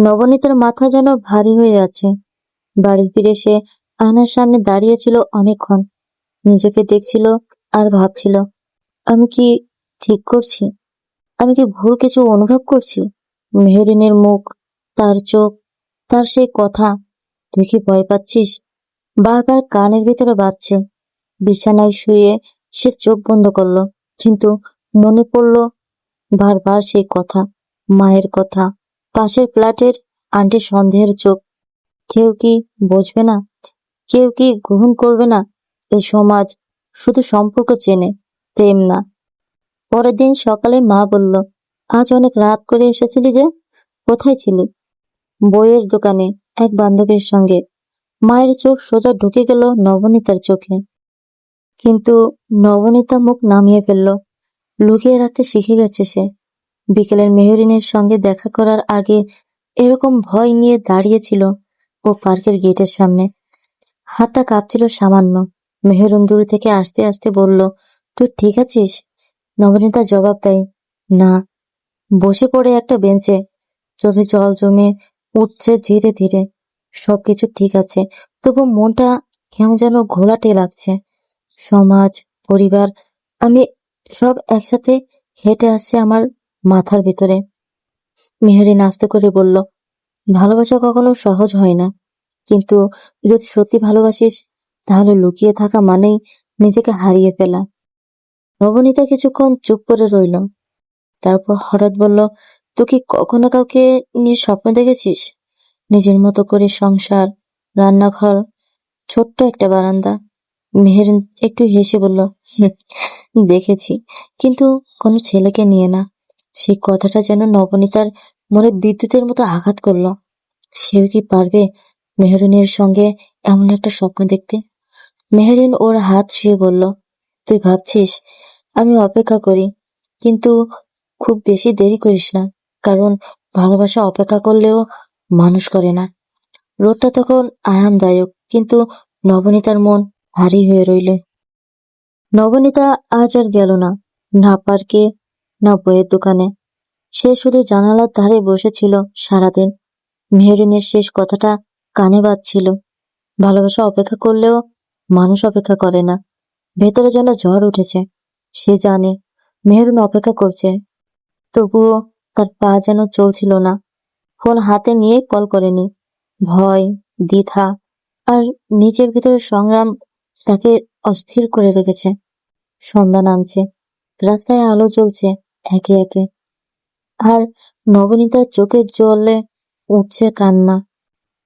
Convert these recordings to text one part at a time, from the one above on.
নবনীতার মাথা যেন ভারী হয়ে আছে। বাড়ি ফিরে সে আয়নার সামনে দাঁড়িয়েছিল অনেকক্ষণ। নিজেকে দেখছিল আর ভাবছিল, আমি কি ঠিক করছি? আমি কি ভুল কিছু অনুভব করছি? মেহরিনের মুখ, তার চোখ, তার সেই কথা, তুই কি ভয় পাচ্ছিস? বারবার কানের ভিতরে বাজছে। বিছানায় শুয়ে সে চোখ বন্ধ করল, কিন্তু মনে পড়ল, বারবার সেই কথা, মায়ের কথা। পাশের ফ্ল্যাটের আন্টি সন্দেহের চোখ। কেউ কি বুঝবে না? কেউ কি গ্রহণ করবে না? এই সমাজ শুধু সম্পর্ক চেনে, প্রেম না। পরের দিন সকালে মা বলল, আজ অনেক রাত করে এসেছিলি যে, কোথায় ছিলি? বইয়ের দোকানে এক বান্ধবীর সঙ্গে। মায়ের চোখ সোজা ঢুকে গেল নবনীতার চোখে। কিন্তু নবনীতা মুখ নামিয়ে ফেলল। লুকিয়ে রাখতে শিখে গেছে সে। বিকেলের মেহরিনের সঙ্গে দেখা করার আগে এরকম ভয় নিয়ে দাঁড়িয়েছিল ও পার্কের গেটের সামনে। হাতটা কাঁপছিল সামান্য। মেহরুন দূর থেকে আসতে আসতে বলল, তুই ঠিক আছিস? নবনীতা জবাব দেয়, না। বসে পড়ে একটা বেঞ্চে। চোখে জল জমে উঠছে ধীরে ধীরে। সবকিছু ঠিক আছে। তবু মনটা কেমন যেন ঘোলাটে লাগছে। সমাজ, পরিবার, আমি সব একসাথে হেঁটে আসছে আমার মাথার ভিতরে। মেহরিন আস্তে করে বলল, ভালোবাসা কখনো সহজ হয় না। কিন্তু যদি সত্যি ভালোবাসিস, তাহলে লুকিয়ে থাকা মানেই নিজেকে হারিয়ে ফেলা। নবনীতা কিছুক্ষণ চুপ করে রইল। তারপর হঠাৎ বলল, তুই কি কখনো কাউকে নিয়ে স্বপ্ন দেখেছিস? নিজের মতো করে সংসার, রান্নাঘর, ছোট্ট একটা বারান্দা। মেহের একটু হেসে বলল দেখেছি। কিন্তু কোনো ছেলেকে নিয়ে না। সেই কথাটা যেন নবনীতার মনে বিদ্যুতের মতো আঘাত করল। সেও কি পারবে মেহরিনের সঙ্গে এমন একটা স্বপ্ন দেখতে? মেহরিন ওর হাত শুয়ে বলল, তুই ভাবছিস, আমি অপেক্ষা করি, কিন্তু খুব বেশি দেরি করিস না, কারণ ভালোবাসা অপেক্ষা করলেও মানুষ করে না। রোদটা তখন আরামদায়ক, কিন্তু নবনীতার মন ভারী হয়ে রইল। নবনীতা আজ আর গেল না। না পার্কে না বইয়ের দোকানে। সে শুধু জানালার ধারে বসেছিল সারাদিন। মেহরিনের শেষ কথাটা কানে বাজছিল। ভালোবাসা অপেক্ষা করলেও মানুষ অপেক্ষা করে না। ভেতরে যেন ঝড় উঠেছে, সে জানে মেহরুন অপেক্ষা করছে। তবুও তার পা যেন চলছিল না। ফোন হাতে নিয়ে কল করেনি। ভয়, দ্বিধা আর নিজের ভিতরে সংগ্রাম তাকে অস্থির করে রেখেছে। সন্ধ্যা নামছে। রাস্তায় আলো জ্বলছে। একে একে। আর নবনীতার চোখের জলে উঠছে কান্না।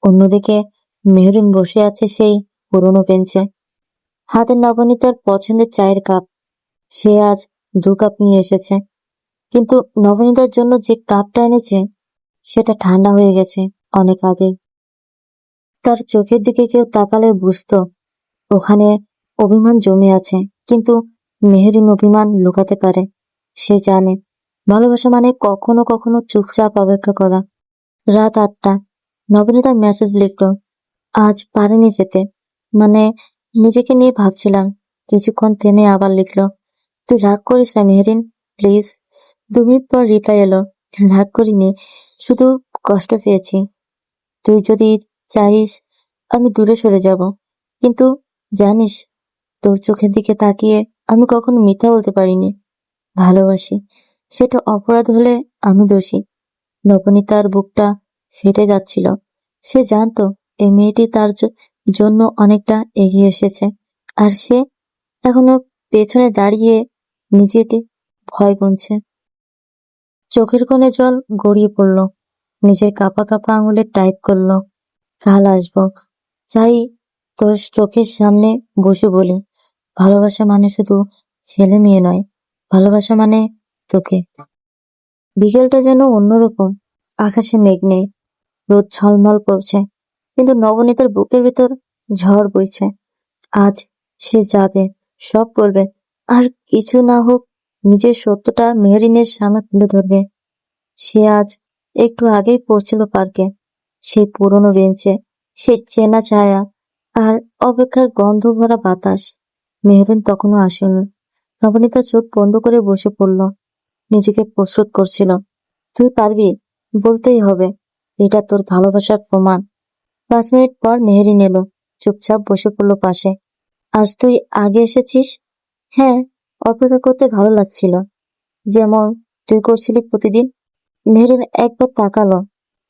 অন্যদিকে মেহরিন বসে আছে সেই পুরনো বেঞ্চে। হাতে নবনীতার পছন্দের চায়ের কাপ। সে আজ দু কাপ নিয়ে এসেছে। কিন্তু নবনীতার জন্য যে কাপটা এনেছে, সেটা ঠান্ডা হয়ে গেছে অনেক আগে। তার চোখের দিকে কেউ তাকালে বুঝতো, ওখানে অভিমান জমে আছে। কিন্তু মেহরিন অভিমান লুকাতে পারে। সে জানে। ভালোবাসা মানে কখনো কখনো চুপচাপ অপেক্ষা করা। রাত আটটা। নবনীতা মেসেজ লিখলো, আজ পারেনি যেতে। মানে নিজেকে নিয়ে ভাবছিলাম। কিছুক্ষণ থেমে আবার লিখলো, তুই রাগ করিস না মেহরিন প্লিজ দু মিনিট পর রিপ্লাই এলো, রাগ করিনি, শুধু কষ্ট পেয়েছি। তুই যদি চাইস আমি দূরে সরে যাব। কিন্তু জানিস, তোর চোখের দিকে তাকিয়ে আমি কখনো মিথ্যা বলতে পারিনি। ভালোবাসি। সেটা অপরাধ হলে আমি দোষী। নবনীতার বুকটা ফেটে যাচ্ছিল। সে জানতো এই মেয়েটি তার জন্য অনেকটা এগিয়ে এসেছে। আর সে এখনও পেছনে দাঁড়িয়ে নিজেকে ভয় গুনছে। চোখের কোণে জল গড়িয়ে পড়ল। নিজের কাপা কাপা আঙুলে টাইপ করল, কাল আসব। চাই তোর চোখের সামনে বসে বলি। ভালোবাসা মানে শুধু ছেলে মেয়ে নয় ভালোবাসা মানে তোকে। বিকেলটা যেন অন্যরকম। আকাশে মেঘ নেই, রোদ ঝলমল করছে, কিন্তু নবনীতার বুকের ভিতর ঝড় বইছে। আজ সে যাবে, সব করবে, আর কিছু না হোক নিজের সত্যটা মেহরিনের সামনে তুলে ধরবে। সে আজ একটু আগেই পড়ছিল পার্কে। সেই পুরনো বেঞ্চে, সে চেনা ছায়া, আর অপেক্ষার গন্ধ ভরা বাতাস। মেহরিন তখনও আসেনি। নবনীতা চোখ বন্ধ করে বসে পড়ল। নিজেকে প্রস্তুত করছিল। তুই পারবি, বলতেই হবে। এটা তোর ভালোবাসার প্রমাণ। পাঁচ মিনিট পর মেহেরিন এলো চুপচাপ বসে পড়ল পাশে। আজ তুই আগে এসেছিস? হ্যাঁ অপেক্ষা করতে ভালো লাগছিল। যেমন তুই করছিলি প্রতিদিন? মেহেরিন একবার তাকালো।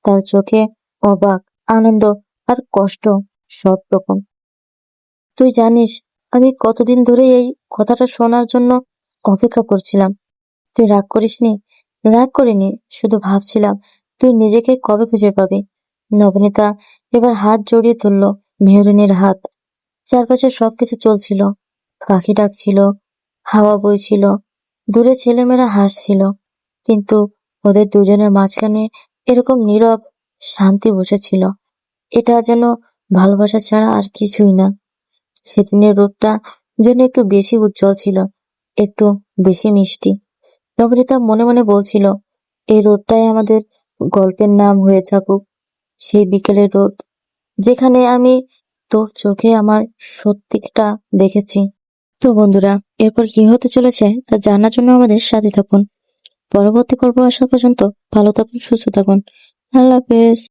তার চোখে অবাক, আনন্দ আর কষ্ট সব রকম তুই জানিস আমি কতদিন ধরে এই কথাটা শোনার জন্য অপেক্ষা করছিলাম। তুই রাগ করিসনি? রাগ করিনি, শুধু ভাবছিলাম, তুই নিজেকে কবে খুঁজে পাবি? নবনীতা এবার হাত জড়িয়ে ধরলো মেহরিনের হাত। চারপাশে সবকিছু চলছিল। পাখি ডাকছিল, হাওয়া বইছিল, দূরে ছেলেমেয়েরা হাসছিল। কিন্তু ওদের দুজনের মাঝখানে এরকম নীরব শান্তি বসেছিল। এটা যেন ভালোবাসা ছাড়া আর কিছুই না। সেদিনের রোদটা যেন একটু বেশি উজ্জ্বল ছিল, একটু বেশি মিষ্টি। নবনীতা মনে মনে বলছিল, এই রোদটাই আমাদের গল্পের নাম হয়ে থাকুক। সেই বিকেলের রোদ যেখানে আমি তোর চোখে আমার সত্যিটা দেখেছি। তো বন্ধুরা, এরপর কি হতে চলেছে তা জানার জন্য আমাদের সাথে থাকুন। পরবর্তী পর্ব আসা পর্যন্ত ভালো থাকুন, সুস্থ থাকুন। আল্লাহ হাফেজ।